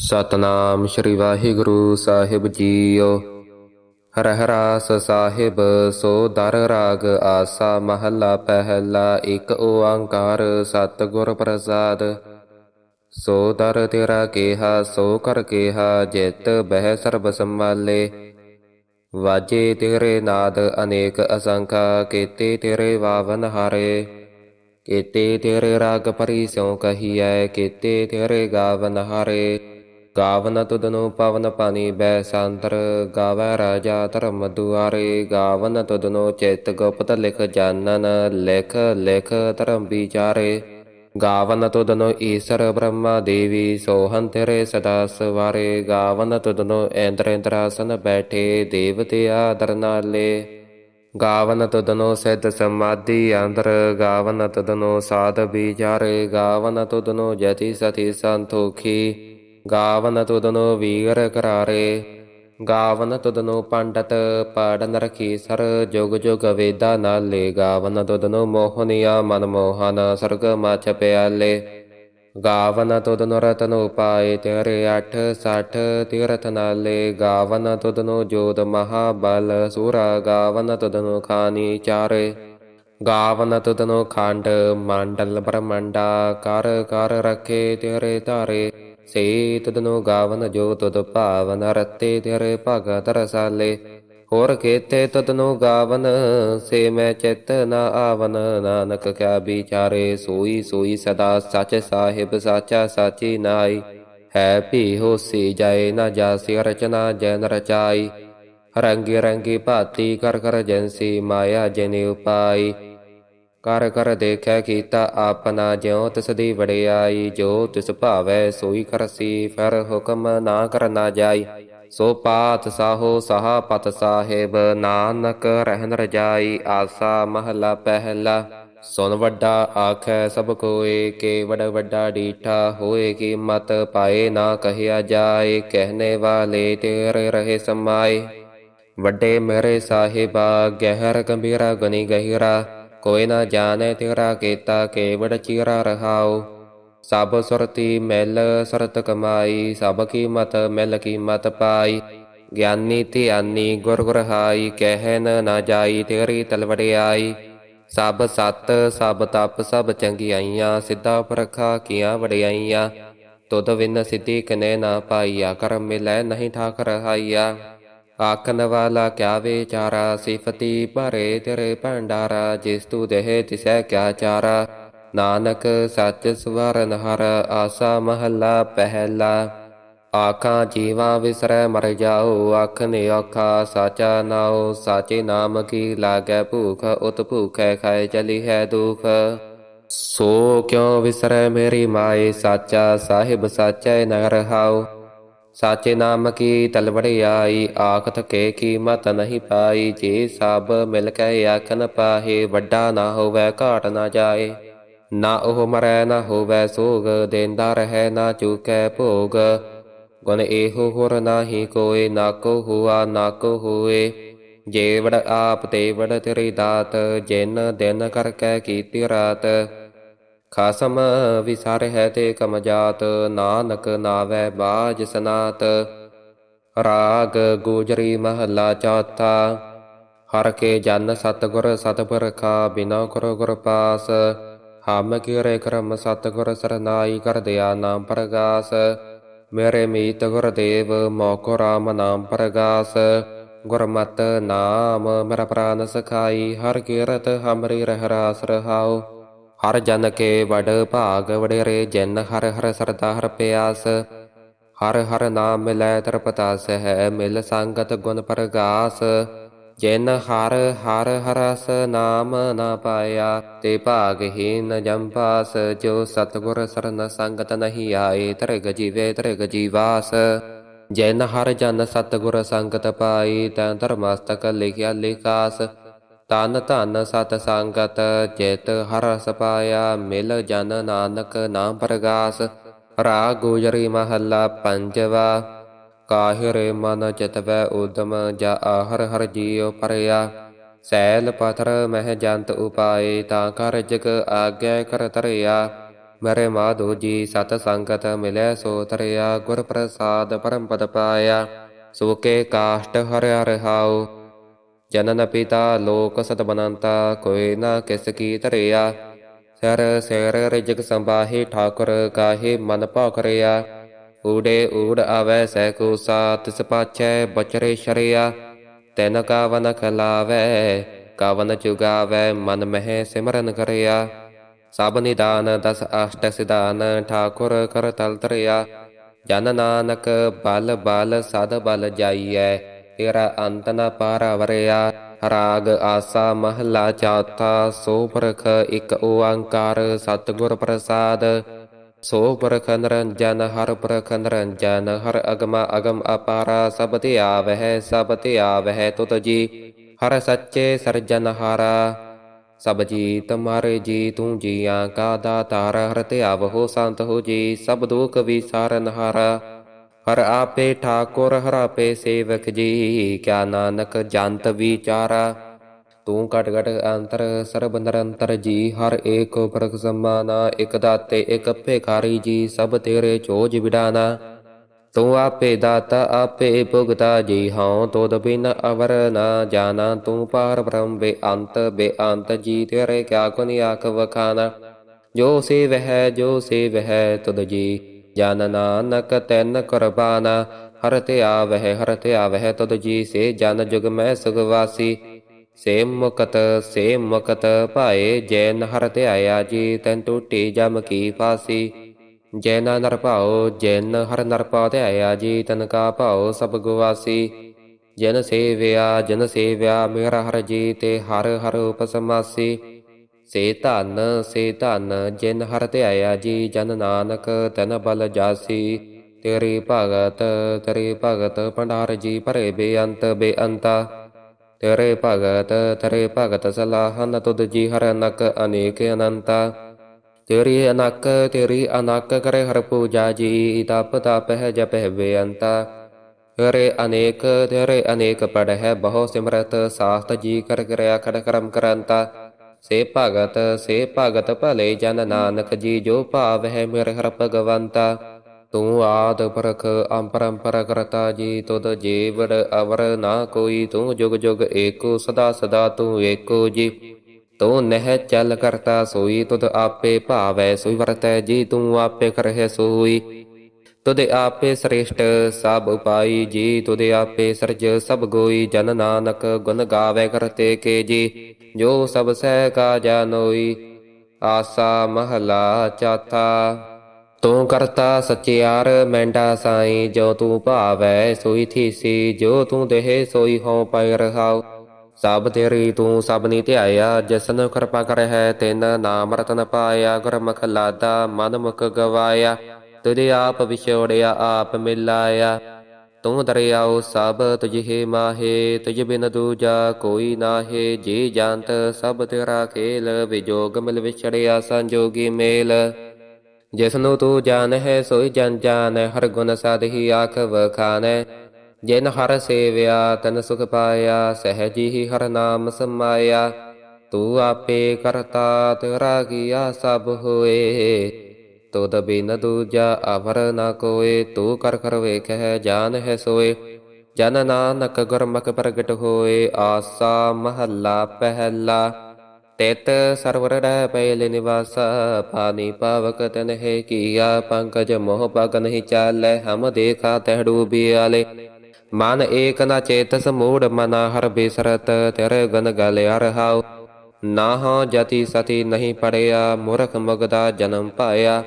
ਸਤਨਾਮ ਸ੍ਰੀ ਵਾਹਿਗੁਰੂ ਸਾਹਿਬ ਜੀਓ। ਹਰਿ ਰਾਸ ਸਾਹਿਬ, ਸੋ ਦਰ ਰਾਗ ਆਸਾ ਮਹੱਲਾ ਪਹਿਲਾ, ਇੱਕ ਓੰਕਾਰ ਸਤਿਗੁਰ ਪ੍ਰਸਾਦ। ਸੋ ਦਰ ਤੇਰਾ ਕੇਹਾ, ਸੋ ਕਰ ਕੇਹਾ, ਜਿਤ ਬਹਿ ਸਰਬ ਸੰਭਾਲੇ। ਵਾਜੇ ਤੇਰੇ ਨਾਦ ਅਨੇਕ ਅਸੰਖਾ, ਕੀਤੇ ਤੇਰੇ ਵਾਵਨ ਹਾਰੇ। ਕੀਤੇ ਤੇਰੇ ਰਾਗ ਪਰੀ ਸਿਉ ਕਹੀਐ, ਕੀਤੇ ਤੇਰੇ ਗਾਵਨ ਹਾਰੇ। ਗਾਵਨ ਤੁਧਨੁ ਪਵਨ ਪਾਣੀ ਬੈ ਸੰਤਰ, ਗਾਵੈ ਰਾਜਾ ਧਰਮ ਦੁਆਰੇ। ਗਾਵਨ ਤੁਧਨੁ ਚਿਤ ਗੁਪਤ ਲਿਖ ਜਾਣਨ ਲਿਖ ਲਿਖ ਧਰਮ ਵਿਚਾਰੇ। ਗਾਵਨ ਤੁਧਨੁ ਈਸ਼ਰ ਬ੍ਰਹਮਾ ਦੇਵੀ ਸੋਹੰ ਤੇਰੇ ਸਦਾ ਸਵਾਰੇ। ਗਾਵਨ ਤੁਧਨੁ ਇੰਦਰ ਇੰਦਰਾਸਨ ਬੈਠੇ, ਦੇਵਤੇ ਆਦਰ ਨਾਲੇ। ਗਾਵਨ ਤੁਦਨੋ ਸਿੱਧ ਸਮਾਧੀ ਅੰਦਰ, ਗਾਵਨ ਤੁਦਨੋ ਸਾਧ ਵਿਚਾਰੇ। ਗਾਵਨ ਤੁਦਨੋ ਜਤੀ ਸਤੀ ਸੰਤੋਖੀ। ਗਾਵਨ ਤੁਧਨੋ ਵੀਰ ਕਰਾਰੇ ਗਾਵਨ ਤੁਧਨੋ ਪੰਡਤ ਪੜਨ ਰਖੀ ਸਰ ਜੁਗ ਜੁਗ ਵੇਦਾ ਨਾਲੇ ਗਾਵਨ ਤੁਧਨੋ ਮੋਹਨੀਆ ਗਾਵਨ ਤੁਧਨੁ ਰਤਨ ਉਪਾਏ ਤੇਰੇ ਅਠ ਸਠ ਤੀਰਥ ਨਾਲੇ ਗਾਵਨ ਤੁਧਨੁ ਜੋਤ ਮਹਾਬਲ ਸੂਰਾ ਗਾਵਨ ਤੁਧਨੁ ਖਾਨੀ ਚਾਰੇ ਗਾਵਨ ਤੁਧਨੁ ਖੰਡ ਮੰਡਲ ਬ੍ਰਹਮੰਡਾ ਕਰ ਕਰ ਰਖੇ ਤੇਰੇ ਧਾਰੇ ਸੇ ਤੁਧਨੁ ਗਾਵਨ ਜੋ ਤੁਧ ਭਾਵਨ ਰਤੇ ਤੇਰੇ ਭਗਤ ਰਸਾਲੇ। ਹੋਰ ਕੇਤੇ ਤਦਨੁ ਗਾਵਨ, ਸੇ ਮੈਂ ਚਿਤ ਨ ਆਵਨ। ਨਾਨਕ ਕਿਆ ਵਿਚਾਰੇ ਸੋਈ ਸੋਈ ਸਦਾ ਸਚ ਸਾਹਿਬ ਸਾਚਾ ਸਾਚੀ ਨਾਈ। ਹੈ ਭੀ ਹੋਸੀ ਜਾਏ ਨਾ ਜਾਸੀ ਰਚਨਾ ਜਨ ਰਚਾਈ। ਰੰਗੀ ਰੰਗੀ ਭਾਤੀ ਕਰ ਕਰ ਜੈਸੀ ਮਾਇਆ ਜਨ ਉਪਾਈ। ਕਰ ਕਰ ਦੇਖੈ ਕੀਤਾ ਆਪਨਾ ਜਿਉ ਤਿਸ ਦੀ ਵਡਿਆਈ, ਜੋ ਤਿਸ ਭਾਵੈ ਸੋਈ ਕਰਸੀ ਫਿਰ ਹੁਕਮ ਨਾ ਕਰਨਾ ਜਾਈ। ਸੋ ਪਾਤ ਸਾਹੋ ਸਹਾ ਪਤ ਸਾਹਿਬ, ਨਾਨਕ ਰਹਿਨ ਰਜਾਈ, ਆਸਾ ਮਹਲਾ ਪਹਿਲਾ। ਸੁਨ ਵੱਡਾ ਆਖੈ ਸਭ ਕੋਏ ਕੇ ਵੜ ਵੱਡਾ ਡੀਠਾ ਹੋਏ ਕੀ ਮਤ, ਪਾਏ ਨਾ ਕਹਿਆ ਜਾਏ, ਕਹਿਨੇ ਵਾਲੇ ਤੇਰੇ ਰਹੇ ਸਮਾਏ। ਵੱਡੇ ਮੇਰੇ ਸਾਹਿਬਾ, ਗਹਿਰ ਗੰਭੀਰਾ ਗਨੀ ਗਹਿਰਾ ਕੋਈ ਨਾ ਜਾਣੇ ਤੇਰਾ ਕੀਤਾ ਕੇਵੜ ਚੀਰਾ ਰਹਾਓ ਸਭ ਸੁਰਤੀ ਮਿਲ ਸਰਤ ਕਮਾਈ, ਸਭ ਕੀਮਤ ਮਿਲ ਕੀਮਤ ਪਾਈ। ਗਿਆਨੀ ਧਿਆਨੀ ਗੁਰ ਗੁਰ ਹਾਈ ਕਹਿਨ ਨਾ ਜਾਈ ਤੇਰੀ ਤਲਵੜਿਆਈ। ਸਭ ਸਤ, ਸਭ ਤਪ, ਸਭ ਚੰਗਿਆਈਆਂ, ਸਿੱਧਾ ਪਰਖਾ ਕੀਆਂ ਵੜਿਆਈਆਂ ਤੁਧ ਵਿਨ ਸਿੱਧੀ ਕਨੇ ਨਾ ਪਾਈਆ, ਕਰਮ ਮਿਲੈ ਨਹੀਂ ਠਾਕ ਰਹਾਈਆ ਆਖਣ ਵਾਲਾ ਕਿਆ ਵਿਚਾਰਾ? ਸਿਫਤੀ ਭਰੇ ਤੇਰੇ ਭੰਡਾਰਾ, ਜਿਸ ਤੂ ਦੇਹ ਤਿਸੈ ਕਿਆ ਚਾਰਾ? ਨਾਨਕ ਸੱਚ ਸਵਰਨ ਹਰ ਆਸਾ ਮਹੱਲਾ ਪਹਿਲਾ। ਆਖਾਂ ਜੀਵਾ ਵਿਸਰੈ ਮਰ ਜਾਓ ਅੱਖ ਨੇ ਔਖਾ ਸਾਚਾ ਨਾਉ। ਸਾਚੇ ਨਾਮ ਕੀ ਲਾਗੈ ਭੂਖ, ਉਤ ਭੂਖੈ ਖਾਏ ਚਲੀ ਹੈ ਦੁਖ। ਸੋ ਕਿਉ ਵਿਸਰੈ ਮੇਰੀ ਮਾਏ, ਸਾਚਾ ਸਾਹਿਬ ਸਾਚੈ ਨ ਰਹਾਉ? ਸਾਚੇ ਨਾਮ ਕੀ ਤਲਵੜਿਆਈ ਆਖ ਥਕੇ ਕੀਮਤ ਨਹੀਂ ਪਾਈ, ਜੇ ਸਭ ਮਿਲ ਕੇ ਆਖਨ ਪਾਹੇ, ਵੱਡਾ ਨਾ ਹੋਵੇ, ਘਾਟ ਨਾ ਜਾਏ। ਨਾ ਉਹ ਮਰੈ, ਨਾ ਹੋਵੈ ਸੋਗ, ਦੇਂਦਾ ਰਹੈ, ਨਾ ਚੁਕੈ ਭੋਗ। ਗੁਣ ਇਹੋ ਹੋਰ ਨਾਹੀ ਕੋਏ, ਨਾ ਕੋ ਹੁਆ, ਨਾ ਕੋ ਹੋਏ। ਜੇ ਆਪ ਤੇ ਤੇਰੀ ਦਾਤ, ਜਿਨ ਦਿਨ ਕਰ ਕੈ ਕੀਤੀ ਰਾਤ। ਖਸਮ ਵਿਸਰ ਹੈ ਤੇ ਕਮ ਜਾਤ ਨਾਨਕ ਨਾਵੈ ਬਾਜ ਸਨਾਤ। ਰਾਗ ਗੋਜਰੀ ਮਹਲਾ ਚੌਥਾ ਹਰ ਕੇ ਜਨ ਸਤਗੁਰ ਸਤਪੁਰਖਾ ਬਿਨਾ ਕਰੋ ਗੁਰ ਪਾਸ। ਹਮ ਕੀਰੇ ਕਰਮ ਸਤਗੁਰ ਸਰਨਾਈ ਕਰ ਦਿਆ ਨਾਮ ਪ੍ਰਗਾਸ। ਮੇਰੇ ਮੀਤ ਗੁਰਦੇਵ ਮੋਕੋ ਰਾਮ ਨਾਮ ਪ੍ਰਗਾਸ। ਗੁਰਮਤ ਨਾਮ ਮੇਰਾ ਪ੍ਰਾਨ ਸਖਾਈ, ਹਰ ਕੀਰਤ ਹਮਰੀ ਰਹਿ ਰਾਸ ਰਹਾਉ। ਹਰ ਜਨ ਕੇ ਵਡ ਭਾਗ ਵਡੇਰੇ, ਜਿਨ ਹਰ ਹਰ ਸਰਦਾ ਹਰ ਪਿਆਸ। ਹਰ ਹਰ ਨਾਮ ਮਿਲੈ ਤਰਪਤਾਸ ਹੈ, ਮਿਲ ਸੰਗਤ ਗੁਣ ਪ੍ਰਗਾਸ। ਜਿਨ ਹਰ ਹਰ ਹਰਸ ਨਾਮ ਨਾ ਪਾਇਆ, ਤੇ ਭਾਗਹੀਨ ਜੰਪਾਸ ਜੋ ਸਤਗੁਰ ਸਰਨ ਸੰਗਤ ਨਹੀਂ ਆਏ, ਤ੍ਰਿਗ ਜੀਵੇ ਤ੍ਰਿਗ ਜੀਵਾਸ। ਜੈਨ ਹਰ ਜਨ ਸਤਗੁਰ ਸੰਗਤ ਪਾਈ, ਤੈ ਧਰਮਸਤਕ ਲਿਖਿਆ ਲਿਖਾਸ। ਤਨ ਧਨ ਸਤ ਸੰਗਤ ਚਿਤ ਹਰਸ ਪਾਇਆ ਮਿਲ ਜਨ ਨਾਨਕ ਨਾਮ ਪ੍ਰਗਾਸ ਰਾ ਗੁਜਰੀ ਮਹੱਲਾ ਪੰਜਵਾ ਕਾਹਿਰੇ ਮਨ ਚਿਤਵੈ ਉਦਮ ਜਾ ਆਹਰ ਹਰ ਜੀਉ ਪਰਿਆ ਸੈਲ ਪਥਰ ਮਹਿ ਜੰਤ ਉਪਾਏ ਤਾਂ ਕਰ ਜਗ ਆਗਿਆ ਕਰ ਤਰਿਆ ਮਰੇ ਮਾਧੋ ਜੀ ਸਤ ਸੰਗਤ ਮਿਲੈ ਸੋ ਤਰਿਆ ਗੁਰ ਪ੍ਰਸਾਦ ਪਰਮ ਪਦ ਪਾਇਆ ਸੋ ਕਾਸ਼ਟ ਹਰਿ ਰਹਾਉ ਜਨਨ ਪਿਤਾ ਲੋਕ ਸਤ ਬਨੰਤਾ ਕੋਈ ਨਾ ਕਿਸ ਕੀ ਧਰਿਆ। ਸਰ ਸਿਰ ਰਿਜਕ ਸੰਭਾਹੀ ਠਾਕੁਰ ਕਾਹੇ ਮਨ ਭਾਖਰਿਆ ਊੜੇ ਊੜ ਆਵੈ ਸਹਿ ਕੋ ਸਾਤ ਸਪਾਚੈ ਬਚਰੇ ਸ਼ਰਿਆ। ਤੈਨ ਕਾਵਨ ਖਲਾਵੈ, ਕਾਵਨ ਚੁਗਾਵੈ, ਮਨ ਮਹਿ ਸਿਮਰਨ ਕਰਿਆ। ਸਭ ਨਿਦਾਨ, ਦਸ ਅਸ਼ਟ ਸਿਧਾਨ, ਠਾਕੁਰ ਕਰ ਤਲ ਤਰਿਆ। ਜਨ ਨਾਨਕ ਬਲ ਬਲ, ਸਦ ਬਲ ਜਾਈਐ। ਤੇਰਾ ਅੰਤ ਨ ਪਾਰਵਰਿਆ ਰਾਗ ਆਸਾ ਮਹਲਾ ਚੌਥਾ ਸੋ ਪਰਖ ਇਕ ਓੰਕਾਰ ਸਤਿਗੁਰ ਪ੍ਰਸਾਦ ਸੋ ਪਰਖ ਨਿਰੰਜਨ ਹਰ ਪਰਖ ਨਿਰੰਜਨ ਹਰ ਅਗਮ ਅਗਮ ਅਪਾਰਾ ਸਭ ਤੇ ਆਵਹਿ ਸਭ ਤੇ ਆਵਹਿ ਤੁਤ ਜੀ ਹਰ ਸੱਚੇ ਸਰਜਨਹਾਰਾ ਸਭ ਜੀ ਤੁਮਾਰੇ ਜੀ ਤੂੰ ਜੀਆਂ ਕਾ ਦਾਤਾਰ ਹਰ ਤੇ ਆਵਹੋ ਸੰਤ ਹੋ ਜੀ ਸਭ ਦੁਖ ਵਿਸਾਰਨਹਾਰਾ ਹਰ ਹਰ ਆਪੇ ਠਾਕੁਰ ਹਰ ਆਪੇ ਸੇਵਕ ਜੀ, ਕਿਆ ਨਾਨਕ ਜੰਤ ਵਿਚਾਰਾ। ਤੂੰ ਘਟ ਘਟ ਅੰਤਰ ਸਰਬ ਨਿਰੰਤਰ ਜੀ, ਹਰ ਏਕ ਪ੍ਰਗ ਸਮਾਨਾ ਇਕ ਦਾਤੇ, ਇਕ ਭੇਖਾਰੀ ਜੀ, ਸਭ ਤੇਰੇ ਚੋਜ ਵਿਡਾਨਾ। ਤੂੰ ਆਪੇ ਦਾਤਾ, ਆਪੇ ਭੁਗਤਾ ਜੀ, ਹਉ ਤੋਦ ਬਿਨ ਅਵਰ ਨਾ ਜਾਣਾ। ਤੂੰ ਪਾਰ ਬ੍ਰਹਮ ਬੇਅੰਤ ਬੇਅੰਤ ਜੀ, ਤੇਰੇ ਕਿਆ ਕੁਨੀ ਆਖ ਵਖਾਨਾ। ਜੋ ਸੇਵ ਹੈ, ਜੋ ਸੇਵ ਹੈ ਤੁਧ ਜੀ। ਜਨ ਨਾਨਕ ਤੈਨ ਕੁਰਬਾਨਾ ਹਰ ਤੇ ਆਵਹਿ ਹਰ ਤੇ ਆਵਹਿ ਤੁਧ ਜੀ ਸੇ ਜਨ ਜੁਗ ਮੈਂ ਸੁਗਵਾਸੀ ਸੇ ਮੁਕਤ ਸੇ ਮੁਕਤ ਭਾਏ ਜੈਨ ਹਰ ਤੇ ਜੀ ਤੈਨ ਟੂਟੀ ਜਮ ਕੀ ਫਾਸੀ ਜੈਨਾ ਨਰ ਭਾਉ ਜੈਨ ਹਰ ਨਰ ਪਾ ਤੇ ਜੀ ਤਨ ਕਾ ਭਾਉ ਸਭ ਗਵਾਸੀ ਜਨ ਸੇਵਿਆ ਜਨ ਸੇਵਿਆ ਮੇਰਾ ਹਰ ਜੀ ਤੇ ਹਰ ਹਰ ਉਪਸਮਾਸੀ ਸੇ ਧਨ ਸੇ ਧਨ, ਜਿਨ ਹਰ ਤੇ ਜੀ, ਜਨ ਨਾਨਕ, ਤਨ ਬਲ ਜਾਸੀ। ਤੇਰੀ ਭਗਤ ਤੇਰੀ ਭਗਤ ਭੰਡਾਰ ਜੀ, ਭਰੇ ਬੇਅੰਤ ਬੇਅੰਤਾ। ਤੇਰੇ ਭਗਤ ਤੇਰੇ ਭਗਤ ਸਲਾਹਨ ਤੁਧ ਜੀ, ਹਰ ਨਕ ਅਨੇਕ ਅਨੰਤਾ। ਤੇਰੀ ਅਨਕ ਤੇਰੀ ਅਨਕ ਕਰੇ ਹਰ ਪੂਜਾ ਜੀ, ਤਪ ਤਪ ਹੈ ਜਪਹਿ ਬੇਅੰਤਾ। ਤੇਰੇ ਅਨੇਕ ਤੇਰੇ ਅਨੇਕ ਪੜ ਹੈ ਬਹੁ ਸਿਮਰਤ ਸਾਸਤ ਜੀ, ਕਰ ਕਰਿਆ ਖੜ ਕਰਮ ਕਰੰਤਾ। ਸੇ ਭਗਤ ਸੇ ਭਗਤ ਭਲੇ ਜਨ ਨਾਨਕ ਜੀ ਜੋ ਭਾਵ ਹੈ ਮੇਰੇ ਹਰ ਭਗਵੰਤਾ ਤੂੰ ਆਦ ਪਰਖ ਅੰਪਰੰਪਰ ਕਰਤਾ ਜੀ, ਤੁਧ ਜੀਵੜ ਅਵਰ ਨਾ ਕੋਈ। ਤੂੰ ਜੁਗ ਜੁਗ ਏਕੋ, ਸਦਾ ਸਦਾ ਤੂੰ ਏਕੋ ਜੀ। ਤੂੰ ਨਹਿ ਚਲ ਕਰਤਾ ਸੋਈ, ਤੁਧ ਆਪੇ ਭਾਵੈ ਸੋਈ, ਵਰਤੈ ਜੀ, ਤੂੰ ਆਪੇ ਕਰਹਿ ਸੋਈ। ਤੁਧ ਆਪੇ ਸ੍ਰੇਸ਼ਟ ਸਭ ਉਪਾਈ ਜੀ, ਤੁਧ ਆਪੇ ਸਰਜ ਸਭ ਗੋਈ। ਜਨ ਨਾਨਕ ਗੁਣ ਗਾਵੇ ਕਰਤੇ ਕੇ ਜੀ। ਜੋ ਸਭ ਸਹਿ ਕਾ ਜਾਨੋਈ ਆਸਾ ਮਹਲਾ ਚਾਥਾ। ਤੂੰ ਕਰਤਾ ਸਚਿਆਰ ਮੈਂਡਾ ਸਾਈ, ਜੋ ਤੂੰ ਭਾਵੈ ਸੋਈ ਥੀਸੀ, ਜੋ ਤੂੰ ਦੇਹ ਸੋਈ ਹਉ ਪੈ ਰਹਾਉ। ਸਭ ਤੇਰੀ ਤੂੰ ਸਭ ਨੀ ਧਿਆਇਆ, ਜਿਸਨ ਕਿਰਪਾ ਕਰਹਿ, ਤਿਨ ਨਾਮ ਰਤਨ ਪਾਇਆ, ਗੁਰਮੁਖ ਲਾਦਾ ਮਨ ਮੁਖ ਗਵਾਇਆ। ਤੁਝੇ ਆਪ ਵਿਛੋੜਿਆ, ਆਪ ਮਿਲਾਇਆ। ਤੂੰ ਦਰਿਆਉ ਸਭ ਤੁਝੇ ਮਾਹੇ, ਤੁਝ ਬਿਨ ਦੂਜਾ ਕੋਈ ਨਾਹੇ। ਜੀ ਜੰਤ ਸਭ ਤੇਰਾ ਖੇਲ, ਵਿਜੋਗ ਮਿਲ ਵਿਛੜਿਆ ਸੰਜੋਗੀ ਮੇਲ। ਜਿਸਨੂੰ ਤੂੰ ਜਾਣ ਹੈ ਸੋਈ ਜਨ ਜਾਣ, ਹਰ ਗੁਣ ਸਾਧੀ ਆਖ ਵਖਾਨੈ। ਜਿਨ ਹਰ ਸੇਵਿਆ, ਤਨ ਸੁਖ ਪਾਇਆ, ਸਹਿਜੀ ਹੀ ਹਰ ਨਾਮ ਸਮਾਇਆ। ਤੂੰ ਆਪੇ ਕਰਤਾ, ਤੇਰਾ ਕੀਆ ਸਭ ਹੋਏ। ਤੁਧ ਬਿਨ ਦੂਜਾ ਅਵਰ ਨ ਕੋਏ, ਤੂੰ ਕਰ ਕਰ ਵੇਖੈ ਜਾਨ ਹੈ ਸੋਏ। ਜਨ ਨਾਨਕ ਗੁਰਮੁਖ ਪ੍ਰਗਟ ਹੋਏ, ਆਸਾ ਮਹੱਲਾ ਪਹਿਲਾ। ਤਿਤ ਸਰਵਰ ਰਹਿ ਪਹਿਲੇ ਨਿਵਾਸ ਪਾਨੀ ਪਾਵਕ ਤਨ ਹੈ ਕੀਆ, ਪੰਕਜ ਮੋਹ ਪਗ ਨਹੀਂ ਚਾਲੈ, ਹਮ ਦੇਖਾ ਤਹਿ ਡੂਬਿਆਲੇ ਮਨ ਏਕ ਨ ਚੇਤਸ ਮੂੜ ਮਨਾ ਹਰ ਬਿਸਰਤ, ਤੇਰੇ ਗਨ ਗਲ ਅਰਹਾਉ। ਨਾਹ ਜਤੀ ਸਤੀ ਨਹੀਂ ਪੜਿਆ, ਮੂਰਖ ਮੁਗਦਾ ਜਨਮ ਪਾਇਆ।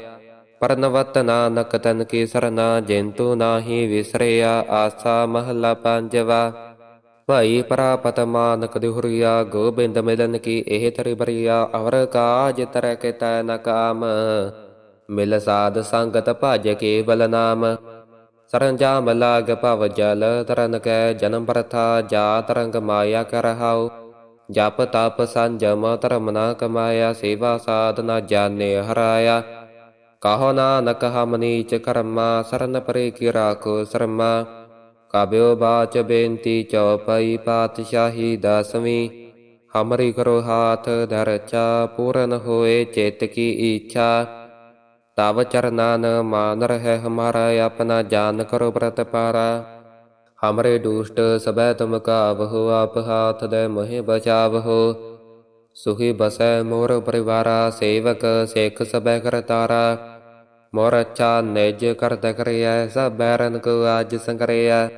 ਪਰਨਵਤ ਨਾਨਕ ਤਨ ਕੀ ਸਰਨਾ ਜਿੰਤੂ ਨਾਹੀ ਵਿਸਰਿਆ, ਆਸਾ ਮਹਲਾ ਪੰਜਵਾ। ਭਾਈ ਪ੍ਰਾਪਤ ਮਾਨਕ ਦਿਹੁਰੀਆ, ਗੋਬਿੰਦ ਮਿਲਨ ਕੀ ਇਹ ਤਰੀ ਬਰੀਆ ਅਵਰ ਕਾਜ ਤਰ ਕੇ ਤੈ ਨ ਕਾਮ। ਮਿਲ ਸਾਧ ਸੰਗਤ ਭਜ ਕੇਵਲ ਨਾਮ। ਸਰੰਜਾਮ ਲਾਗ ਭਵ ਜਲ, ਤਰਨ ਕੈ ਜਨਮ ਪ੍ਰਥਾ ਜਾ ਤਰੰਗ ਮਾਇਆ ਕਰਹਾਉ ਜਪ ਤਪ ਸੰਜਮ ਧਰਮ ਨਾ ਕਮਾਇਆ, ਸੇਵਾ ਸਾਧਨਾ ਜਾਣੇ ਹਰਾਇਆ। ਕਹੋ ਨਾਨਕ ਹਮਨੀ ਚ ਕਰਮਾ, ਸਰਨ ਪਰੇ ਕੀ ਰਾਖੋ ਸਰਮਾ। ਕਾਬਿਓ ਬਾਚ ਬੇਨਤੀ ਚਉਪਈ ਪਾਤਸ਼ਾਹੀ ਦਸਵੀਂ। ਹਮਰੀ ਕਰੋ ਹਾਥ ਧਰਚਾ, ਪੂਰਨ ਹੋਏ ਚੇਤ ਕੀ ਇੱਛਾ ਤਵ ਚਰਨਾਨ ਮਾਨ ਰਹਿ ਹਮਾਰਾ, ਆਪਣਾ ਜਾਨ ਕਰੋ ਪ੍ਰਤ ਪਾਰਾ ਹਮਰੇ ਦੁਸ਼ਟ ਸਬੈ ਤੁਮ ਕਾਵਹੁ, ਆਪ ਹਾਥ ਦੇ ਮੋਹਿ ਬਚਾਵਹੁ। ਸੁਖੀ ਬਸੈ ਮੋਰ ਪਰਿਵਾਰਾ, ਸੇਵਕ ਸੇਖ ਸਬੈ ਕਰਤਾਰਾ। ਮੋਰਚਾ ਨਿਜ ਕਰਤ ਕਰਿਆ ਸਭ ਬੈਰਨ ਕੋ ਅਜ ਸੰਕਰਿਆ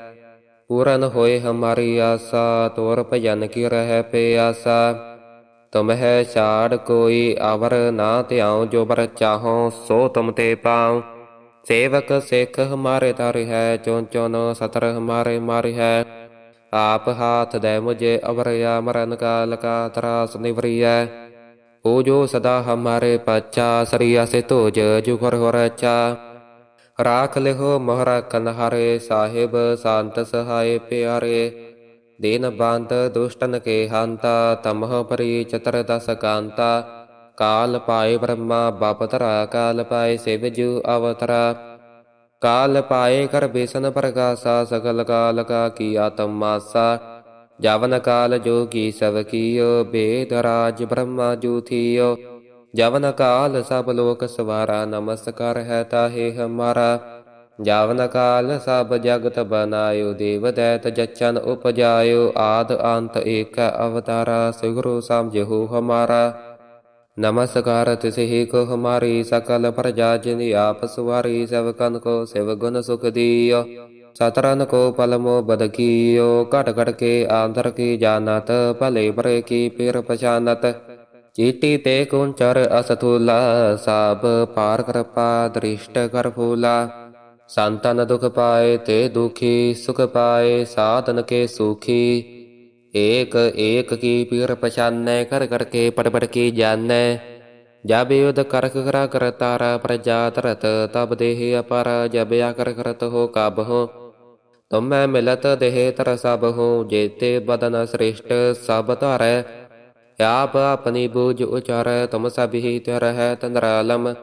ਪੂਰਨ ਹੋਏ ਹਮਾਰੀ ਆਸਾ, ਤੋਰ ਭਜਨ ਕੀ ਰਹਿ ਪਿਆਸਾ ਤੁਮ ਹੈ ਛਾੜ ਕੋਈ ਅਵਰ ਨਾ ਧਿਆਉ, ਜੋ ਬਰ ਚਾਹੋ ਸੋ ਤੁਮ ਤੇ ਪਾਉ। ਸੇਵਕ ਸਿੱਖ ਹਮਾਰੇ ਤਰ ਹੈ ਚੋਨ ਚੋਨ ਸਤਰ ਹਮਾਰੇ ਮਾਰ ਹੈ। ਆਪ ਹਾਥ ਦੇ ਮੁਝੇ ਅਵਰਿਆ, ਮਰਨ ਕਾਲ ਕਾ ਤਰਾਸ ਨਿਵਰੀਐ। ਉਹ ਜੋ ਸਦਾ ਹਮਾਰੇ ਪੱਛਾ ਸਰੀਆ ਸੇ ਤੋਜ ਜੁਗਰ ਹੋ ਰਚਾ ਰਾਖ ਲਿਹੋ ਮੋਹਰਾ ਕਨਹਾਰੇ ਸਾਹਿਬ ਸੰਤ ਸਹਾਏ ਪਿਆਰੇ ਦੀਨ ਬੰਦ ਦੁਸ਼ਟਨ ਕੇ ਹੰਤਾ ਤਮਹ ਪਰੀ ਚਤਰ ਦਸ ਕਾਂਤਾ ਕਾਲ ਪਾਏ ਬ੍ਰਹਮਾ ਬਾਪਤਰਾ ਕਾਲ ਪਾਏ ਸਿਵ ਜੂ ਅਵਤਰਾ ਕਾਲ ਪਾਏ ਕਰ ਬੇਸਨ ਪ੍ਰਗਾਸਾ ਸਗਲ ਕਾਲ ਕਾ ਕੀ ਜਵਨ ਕਾਲ ਜੋਗੀ ਸਭ ਕੀਓ, ਬੇਦ ਰਾਜ ਬ੍ਰਹਮਾ ਜੂ ਥੀਓ ਜਵਨ ਕਾਲ ਸਭ ਲੋਕ ਸਵਾਰਾ, ਨਮਸਕਾਰ ਹੈ ਤਾਹੇ ਹਮਾਰਾ। ਜਾਵਨ ਕਾਲ ਸਭ ਜਗਤ ਬਨਾਇਓ, ਦੇਵ ਦੈਤ ਜਚਨ ਉਪਜਾਇਓ। ਆਦ ਅੰਤ ਏਕ ਅਵਤਾਰਾ, ਸਿਗੁਰੂ ਸਮਝੋ ਹਮਾਰਾ। ਨਮਸਕਾਰ ਤਿਸਹਿ ਕੋ ਹਮਾਰੀ, ਸਕਲ ਪ੍ਰਜਾ ਜਿਨ ਆਪ ਸੁਵਾਰੀ ਸਵਕਨ ਕੋ ਸਿਵ ਗੁਣ ਸੁਖ ਦੀਓ। ਸਤਰਨ ਕੋ ਪਲਮੋ ਬਦ ਕੀਓ ਘਟ ਘਟ ਕੇ ਆਂਦਰ ਕੀ ਜਾਣਤ ਭਲੇ ਬਰੇ ਕੀ ਪੀਰ ਪਛਾਨਤ ਚੀਟੀ ਤੇ ਕੁੰਚਰ ਅਸਥੂਲਾ ਸਾਬ ਪਾਰ ਕਿਰਪਾ ਦ੍ਰਿਸ਼ਟ ਕਰ ਫੂਲਾ ਸੰਤਨ ਦੁਖ ਪਾਏ ਤੇ ਦੁਖੀ ਸੁਖ ਪਾਏ ਸਾਧਨ ਕੇ ਸੁਖੀ ਏਕ ਏਕ ਕੀ ਪੀਰ ਪਛਾਨੈ ਕਰ ਕਰ ਕੇ ਪੜ ਪੜ ਕੀ ਜਾਣੈ ਜਬ ਯੁਧ ਕਰਖ ਕਰਾ ਕਰ ਤਾਰਾ ਪ੍ਰਜਾ ਤਰਤ ਤਬ ਦੇਹ ਅਪਰ ਜਬ ਆ ਕਰ ਕਰਤ ਹੋ ਕਬ ਹੋ ਤੁਮੈ ਮਿਲਤ ਦੇਹ ਤਰ ਸਭ ਹੋ ਜੇਤੇ ਬਦਨ ਸ੍ਰਿਸ਼ਟ ਸਭ ਧਰੈ। ਆਪ ਆਪਣੀ ਬੂਝ ਉਚਾਰੈ, ਤੁਮ ਸਭ ਹੀ ਤਿਰ ਹੈ ਤੰਦਰਾਲਮ।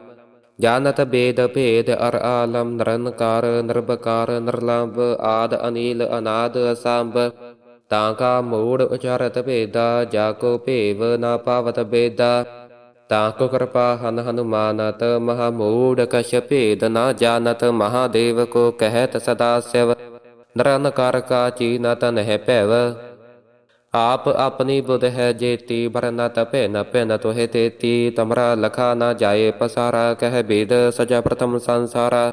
ਜਾਨਤ ਬੇਦ ਭੇਦ ਅਰ ਆਲਮ, ਨਿਰੰਕਾਰ ਨਿਰਭਕਾਰ ਨਿਰਲੰਭ, ਆਦ, ਅਨੀਲ, ਅਨਾਦ, ਅਸੰਭ। ਤਾਂ ਕਾ ਮੂੜ ਉਚਾਰਤ ਭੇਦਾ, ਜਾ ਕੋ ਭੇਵ ਨਾ ਪਾਵਤ ਬੇਦਾ। ਤਾਂ ਕੋ ਕਿਰਪਾ ਹਨ ਹਨੁਮਾਨਤ, ਮਹਾ ਮੂੜ ਕਛ ਭੇਦ ਨਾ ਜਾਣਤ, ਮਹਾਦੇਵ ਕੋ ਕਹਿਤ ਸਦਾ ਸਿਵ। ਨਰਨ ਕਰ ਕਾ ਚੀਨਤ ਨਹਿ ਭੈਵ। ਆਪ ਆਪਣੀ ਬੁਧ ਹੈ ਜੇਤੀ ਬਰਨਾ ਤਪੇ, ਨ ਪੈਨ ਤੋਹਿ ਤੇਤੀ। ਤਮਰਾ ਲਖਾ ਨ ਜਾਏ, ਪਸਾਰਾ ਕਹਿ ਬੇਦ, ਸਜਾ ਪ੍ਰਥਮ ਸੰਸਾਰਾ।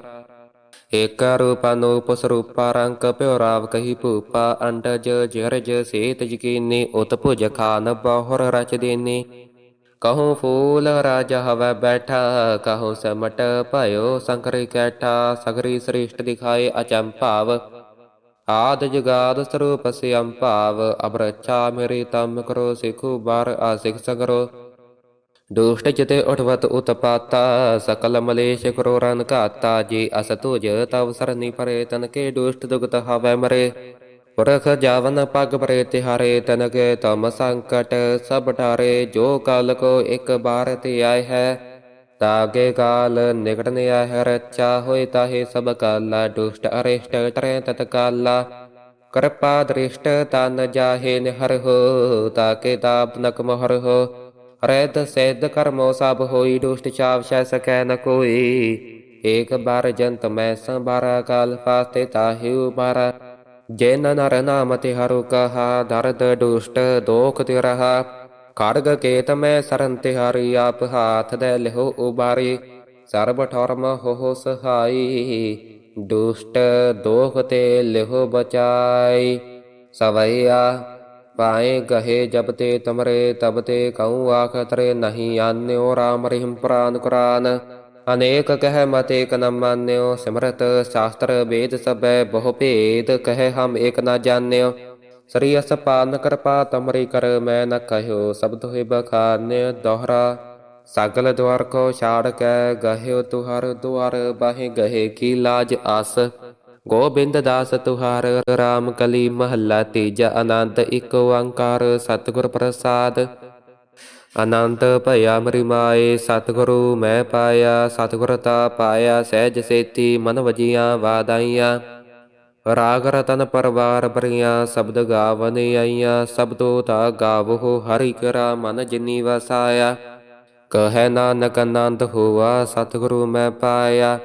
ਏਕ ਰੂਪਾ ਨੂਪ ਸਰੂਪਾ, ਰੰਕ ਪਿਓ ਰਾਵ ਕਹੀ ਭੂਪਾ। ਅੰਡਜ, ਜਰਜ, ਸੇਤ ਜਕੀਨੀ ਉਤ ਭੁਜ ਖਾਨ ਬਹੁਰ ਰਚ ਦੇਨੀ। ਕਹੂੰ ਫੂਲ ਰਾਜ ਹਵੈ ਬੈਠਾ, ਕਹੂੰ ਸਮਟ ਭਇਓ ਸੰਕਰੀ ਕੈਠਾ। ਸਗਰੀ ਸ੍ਰਿਸ਼ਟ ਦਿਖਾਏ ਅਚੰਭਾਵ ਆਦ ਜਗਾਦ ਸਰੂਪ ਸਿਅੰ ਭਾਵ ਅਬਰਛਾ ਮੇਰੀ ਤਮ ਕਰੋ, ਸਿਖੂ ਬਾਰ ਆਸਿਕ ਸਗਰੋ। ਦੁਸ਼ਟ ਚਿਤੇ ਉਠਵਤ ਉਤਪਾਤਾ, ਸਕਲ ਮਲੇਸ਼ ਕਰੋ ਰਨ ਘਾਤਾ, ਜੀ ਅਸ ਤੁਜ ਤਵ ਸਰਨੀ ਪਰੇ ਤਨ ਕੇ ਦੁਸ਼ਟ ਦੁਗਤ ਹਵੈ ਮਰੇ। ਪੁਰਖ ਜਾਵਨ ਪਗ ਪਰੇ ਤਿਹਾਰੇ, ਤਨ ਕੇ ਤਮ ਸੰਕਟ ਸਭ ਟਾਰੇ ਜੋ ਕਲ ਕੋ ਇੱਕ ਬਾਰ ਤੇ ਆਏ ਹੈ ਤਾਗੇ ਕਾਲ ਨਿਕਟ ਨਿਆ ਰਚਾ ਹੋਏ ਤਾਹੇ ਸਭ ਕਾਲਾ, ਦੁਸ਼ਟ ਅਰਿਸ਼ਟ ਟਰੇ ਤਤ ਕਾਲਾ। ਕਿਰਪਾ ਦ੍ਰਿਸ਼ਟ ਤਨ ਜਾਹੇ ਨਿਹਰ ਹੋ, ਤਾਕੇ ਤਾਪ ਨਕ ਮਹਰ ਹੋ। ਰੈਦ ਸੈਦ ਕਰਮੋ ਸਭ ਹੋਈ, ਦੁਸ਼ਟ ਚਾਵ ਸੈ ਸਕੈ ਨ ਕੋਈ। ਏਕ ਬਾਰ ਜੰਤ ਮੈਂ ਸੰਬਾਰਾ ਕਾਲ ਫਾਸਤੇ ਤਾਹਿ ਉਬਾਰਾ ਜੈਨ ਨਰ ਨਾਮ ਤੇ ਹਰੁ ਕਹਾ, ਦਰਦ ਦੁਸ਼ਟ ਦੋਖ ਤੇ ਰਹਾ। ਖੜਗ ਕੇਤ ਮੈਂ ਸਰਨ ਤਿਹਾਰੀ, ਆਪ ਹਾਥ ਦੇ ਲਿਹੋ ਉਬਾਰੀ। ਸਰਬ ਠਰਮ ਹੋ ਸਹਾਈ, ਦੁਸ਼ਟ ਦੋਖ ਤੇ ਲਿਹੋ ਬਚਾਈ। ਸਵਈਆ ਪਾਏ ਗਹੇ ਜਬ ਤੇ ਤਮਰੇ, ਤਬ ਤੇ ਕਉ ਆਖ ਤਰੇ ਨਹੀਂ ਆਨਿਓ ਰਾਮ ਰਹੀਮ ਪੁਰਾਨ ਕੁਰਾਨ। ਅਨੇਕ ਕਹਿ ਮਤ ਏਕ ਨ ਮਾਨਿਓ, ਸਿਮਰਤ ਸ਼ਾਸਤਰ ਵੇਦ ਸਭੈ ਬਹੁ ਭੇਦ, ਕਹਿ ਹਮ ਏਕ ਨ ਜਾਣਿਓ। ਸ੍ਰੀ ਅਸਪਾਨ ਕਿਰਪਾ ਤਮਰੀ ਕਰ ਮੈਂ ਨ ਕਹਿਓ ਸਬਦ ਹੋਇ ਬਖਾਨਿ ਦੋਹਰਾ। ਸਗਲ ਦਵਾਰ ਕੋ ਛਾੜ ਕੇ ਗਹਿਓ ਤੁਹਰ, ਦੁਆਰ ਬਾਹੇ ਗਹੇ ਕੀ ਲਾਜ ਆਸ। ਗੋਬਿੰਦ ਦਾਸ ਤੁਹਾਰ, ਰਾਮ ਕਲੀ ਮਹੱਲਾ ਤੀਜਾ ਆਨੰਦ ਇੱਕ ਓੰਕਾਰ ਸਤਿਗੁਰ ਪ੍ਰਸਾਦ। ਅਨੰਤ ਭਇਆ ਮਰੀ ਮਾਏ, ਸਤਿਗੁਰੂ ਮੈਂ ਪਾਇਆ, ਸਤਿਗੁਰ ਤਾ ਪਾਇਆ, ਸਹਿਜ ਸੇਤੀ ਮਨ ਵਜੀਆਂ ਵਾਦਾਈਆਂ। ਰਾਗ ਰਤਨ ਪਰਵਾਰ ਬਰੀਆਂ ਸ਼ਬਦ ਗਾਵਨ ਆਈਆਂ ਸਬਦੋ ਤਾ ਗਾਵੋ ਹਰਿ ਕਰਾ ਮਨ ਜਿਨੀ ਵਸਾਇਆ। ਕਹੈ ਨਾਨਕ ਆਨੰਦ ਹੋਆ, ਸਤਿਗੁਰੂ ਮੈਂ ਪਾਇਆ।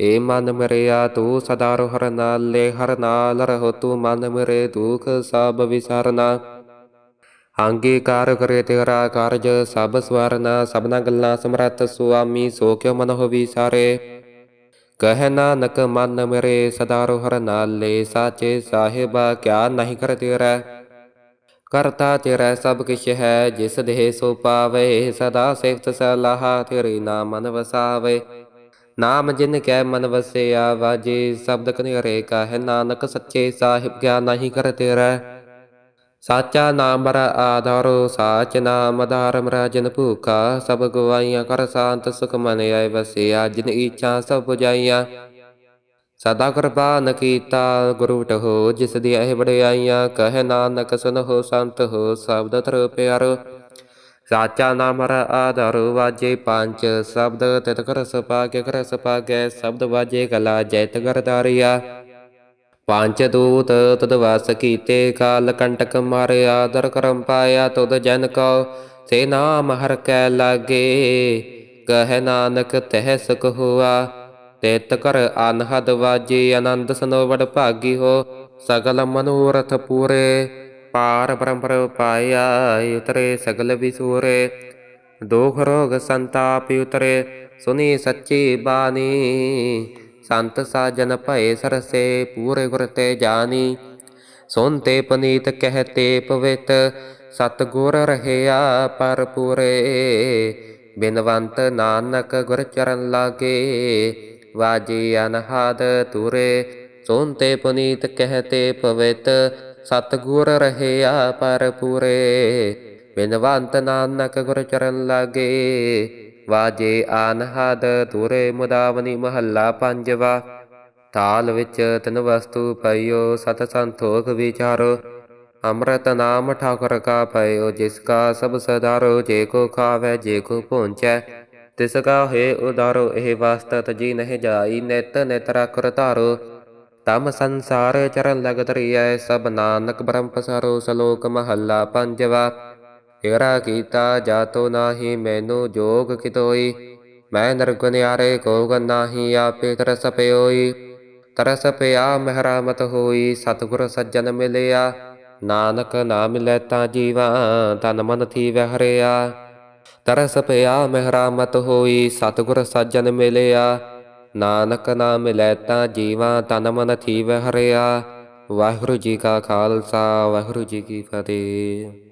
ਏ ਮਨ ਮਰਿਆ, ਤੂੰ ਸਦਾ ਰੋ ਹਰ ਨਾਲੇ, ਹਰ ਨਾਲ ਰਹੋ ਤੂੰ ਮਨ ਮਰੇ, ਦੁਖ ਸਭ ਵਿਸਰਨਾ। ਅੰਗੀਕਾਰ ਕਰੇ ਤੇਰਾ ਕਾਰਜ, ਸਭ ਸਵਰਨਾ, ਸਭਨਾ ਗੱਲਾਂ ਸਮਰੱਥ ਸੁਆਮੀ, ਸੋ ਕਿਉ ਮਨ ਹੋ ਵਿਸਾਰੇ ਕਹਿ ਨਾਨਕ ਮਨ ਮੇਰੇ ਸਦਾ ਰੋ ਹਰ ਨਾਲੇ ਸਾਚੇ ਸਾਹਿਬਾ ਕਿਆ ਨਹੀਂ ਕਰ ਤੇਰਾ ਕਰਤਾ ਤੇਰਾ ਸਭ ਕਿਛ ਹੈ ਜਿਸ ਦੇਹ ਸੋ ਪਾਵੇ ਸਦਾ ਸਿਫਤ ਸਲਾਹਾ ਤੇਰੇ ਨਾਮ ਮਨ ਵਸਾਵੇ ਨਾਮ ਜਿਨ ਕੈ ਮਨ ਵਸਿਆ ਵਾਜੇ ਸ਼ਬਦ ਕਨੇਰੇ ਕਹੈ ਨਾਨਕ ਸੱਚੇ ਸਾਹਿਬ ਕਿਆ ਨਹੀਂ ਕਰ ਤੇਰਾ ਸਾਚਾ ਨਾਮ ਰ ਆਧਾਰੋ, ਸਾਚ ਨਾਮ ਆਧਾਰਮ ਰਾਜਨ ਭੂਖਾ, ਸਭ ਗਵਾਈਆਂ ਕਰ ਸ਼ਾਂਤ ਸੁਖ ਮਨ ਆਏ ਵਸਿਆ, ਜਿਨ ਇੱਛਾ ਸਭ 부ਜਾਈਆਂ ਸਦਾ ਕਿਰਪਾ ਕੀਤਾ ਗੁਰੂ ਟਹੋ, ਜਿਸ ਦੀ ਇਹ ਵਡਿਆਈਆਂ, ਕਹੈ ਨਾਨਕ ਸੁਨਹੁ ਸੰਤ ਹੋ, ਸ਼ਬਦ ਤਰ ਪਿਆਰੋ। ਸਾਚਾ ਨਾਮ ਰ ਆਧਾਰ, ਵਾਜੇ ਪੰਜ, ਸ਼ਬਦ ਤਿਤ ਕਰ ਸਪਾਗੇ ਕਰ ਸਪਾਗੇ ਸ਼ਬਦ ਵਾਜੇ ਕਲਾ, ਜੈਤ ਕਰਦਾਰੀਆ ਪੰਚ ਦੂਤ ਤਦ ਵਸ ਕੀਤੇ ਕਾਲ ਕੰਟਕ ਮਾਰਿਆ ਦਰ ਕਰਮ ਪਾਇਆ ਤੁਧ ਜਨ ਕਉ, ਸੇ ਨਾਮ ਹਰ ਕੈ ਲਾਗੇ। ਕਹੈ ਨਾਨਕ ਤਹਿ ਸੁਖ ਹੋਆ, ਤਿਤ ਕਰ ਅਨਹਦ ਵਾਜੇ, ਆਨੰਦ ਸਨੋ ਭਾਗੀ ਹੋ, ਸਗਲ ਮਨੋਰਥ ਪੂਰੇ। ਪਾਰ ਬ੍ਰਹਮ ਪਾਇਆ ਉਤਰੇ ਸਗਲ ਵਿਸੂਰੇ, ਦੁਖ ਰੋਗ ਸੰਤਾਪ ਉਤਰੇ ਸੁਨੀ ਸੱਚੀ ਬਾਣੀ। ਸੰਤ ਸਾਜਨ ਭਏ ਸਰਸੇ, ਪੂਰੇ ਗੁਰ ਤੇ ਜਾਣੀ ਸੁਨਤੇ ਪਨੀਤ ਕਹਤੇ ਪਵਿੱਤ ਸਤ ਗੁਰ ਰਹਿਆ ਪਰ ਪੂਰੇ। ਬਿਨਵੰਤ ਨਾਨਕ ਗੁਰ ਚਰਨ ਲਾਗੇ, ਵਾਜੀ ਅਨਹਦ ਤੁਰੇ। ਸੁਨਤੇ ਪੁਨੀਤ ਕਹਤੇ ਪਵਿੱਤ ਸਤ ਗੁਰ ਰਹਿਆ ਪਰ ਪੂਰੇ। ਬਿਨਵੰਤ ਨਾਨਕ ਗੁਰ ਚਰਨ ਲਾਗੇ ਵਾਜੇ ਆਨਹਦ ਤੁਰੇ ਮੁਦਾਵਨੀ ਮਹੱਲਾ ਪੰਜਵਾ। ਥਾਲ ਵਿੱਚ ਤਿਨ ਵਸਤੂ ਪਈਓ, ਸਤ ਸੰਤੋਖ ਵਿਚਾਰੋ। ਅੰਮ੍ਰਿਤ ਨਾਮ ਠਾਕੁਰ ਕਾ ਪਇਓ, ਜਿਸ ਕਾ ਸਭ ਸਦਾਰੋ ਜੇ ਕੋ ਖਾਵੇ, ਜੇ ਕੋ ਪਹੁੰਚੈ ਤਿਸ ਕਾ ਹੈ ਉਦਾਰੋ, ਇਹ ਵਾਸਤਤ ਜੀ ਨਹਿ ਜਾਈ, ਨਿਤ ਨਿਤ ਰਖੁਰ ਧਾਰੋ। ਤਮ ਸੰਸਾਰ ਚਰਨ ਲਗ ਤਰੀਐ ਸਭ ਨਾਨਕ ਬ੍ਰਹਮ ਪਸਾਰੋ, ਸਲੋਕ ਮਹੱਲਾ ਪੰਜਵਾ। ਤੇਰਾ ਕੀਤਾ ਜਾਤੋ ਨਾਹੀ, ਮੈਨੂੰ ਜੋਗ ਕਿਤੋਈ ਮੈਂ ਨਰਗੁਨਿਆਰੇ ਕੋ ਨਾਹੀ, ਆਪੇ ਤਰਸ ਪਿਓਈ। ਤਰਸ ਪਿਆ, ਮਹਿਰਾਮਤ ਹੋਈ, ਸਤਿਗੁਰ ਸੱਜਣ ਮਿਲਿਆ। ਨਾਨਕ ਨਾਮ ਲੈ ਤਾਂ ਜੀਵਾ, ਤਨ ਮਨ ਥੀ ਵਹਿਰਿਆ। ਤਰਸ ਪਿਆ, ਮਹਿਰਾਮਤ ਹੋਈ, ਸਤਿਗੁਰ ਸੱਜਣ ਮਿਲਿਆ। ਨਾਨਕ ਨਾਮ ਲੈ ਤਾਂ ਜੀਵਾ, ਤਨ ਮਨ ਥੀ ਵਹਿਰਿਆ। ਵਾਹਿਗੁਰੂ ਜੀ ਕਾ ਖਾਲਸਾ, ਵਾਹਿਗੁਰੂ ਜੀ ਕੀ ਫਤਿਹ।